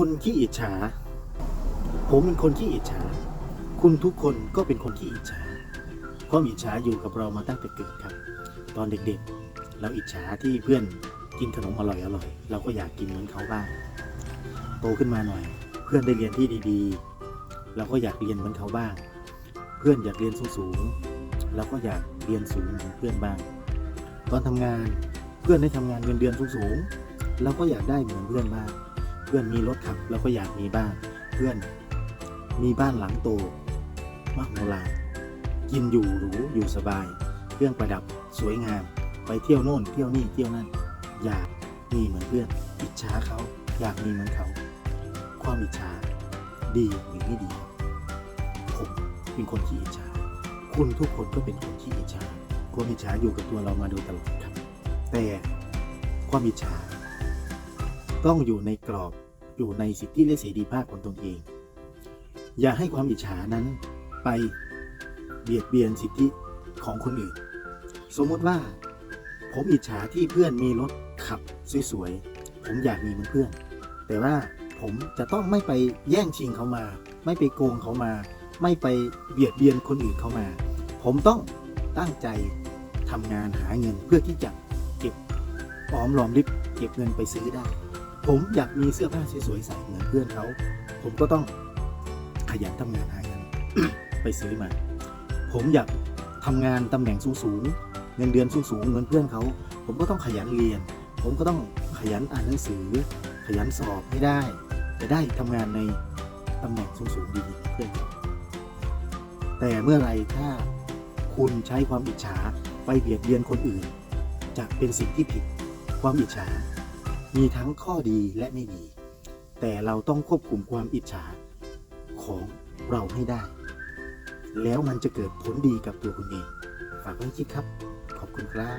คุณขี้อิจฉา ผมเป็นคนขี้อิจฉา คุณทุกคนก็เป็นคนขี้อิจฉาความอิจฉาอยู่กับเรามาตั้งแต่เกิดครับ ตอนเด็กๆ เราอิจฉาที่เพื่อนกินขนมอร่อยๆ เราก็อยากกินเหมือนเขาบ้าง โตขึ้นมาหน่อย เพื่อนได้เรียนที่ดีๆ เราก็อยากเรียนเหมือนเขาบ้าง เพื่อนอยากเรียนสูงๆ เราก็อยากเรียนสูงเหมือนเพื่อนบ้าง ตอนทำงานเพื่อนได้ทำงานเงินเดือนสูงๆ เราก็อยากได้เหมือนเพื่อนบ้าง พื่อนมีรถขับเราก็อยากมีบ้างเพื่อนมีบ้านหลังโตมากโมลากินอยู่หรูอยู่สบาย เครื่องประดับสวยงาม ไปเที่ยวโน่นเที่ยวนี่เที่ยวนั่น อยากมีเหมือนเพื่อน อิจฉาเขาอยากมีเหมือนเขา ความอิจฉาดีหรือไม่ดี ผมเป็นคนขี้อิจฉา คุณทุกคนก็เป็นคนขี้อิจฉา ความอิจฉาอยู่กับตัวเรามาโดยตลอดครับ แต่ความอิจฉาต้องอยู่ในกรอบ อยู่ในสิทธิและเสรีภาพของตนเอง อย่าให้ความอิจฉานั้นไปเบียดเบียนสิทธิของคนอื่น สมมติว่า ผมอิจฉาที่เพื่อนมีรถขับสวยๆ ผมอยากมีเหมือนเพื่อน แต่ว่าผมจะต้องไม่ไปแย่งชิงเขามา ไม่ไปโกงเขามา ไม่ไปเบียดเบียนคนอื่นเขามา ผมต้องตั้งใจทำงานหาเงินเพื่อที่จะเก็บออมรอมริบเก็บเงินไปซื้อได้ ผมอยากมีเสื้อผ้าสวยๆใส่เหมือนเพื่อนเขา ผมก็ต้องขยันทำงานหาเงินไปซื้อมา ผมอยากทำงานตำแหน่งสูงๆเงินเดือนสูงๆเหมือนเพื่อนเขา ผมก็ต้องขยันเรียน ผมก็ต้องขยันอ่านหนังสือ ขยันสอบให้ได้ จะได้ทำงานในตำแหน่งสูงๆดีๆเพื่อนเขาแต่เมื่อไรถ้าคุณใช้ความอิจฉาไปเบียดเบียนคนอื่นจะเป็นสิ่งที่ผิดความอิจฉา มีทั้งข้อดีและไม่ดี แต่เราต้องควบคุมความอิจฉาของเราให้ได้ แล้วมันจะเกิดผลดีกับตัวคุณเอง ฝากไว้คิดครับ ขอบคุณครับ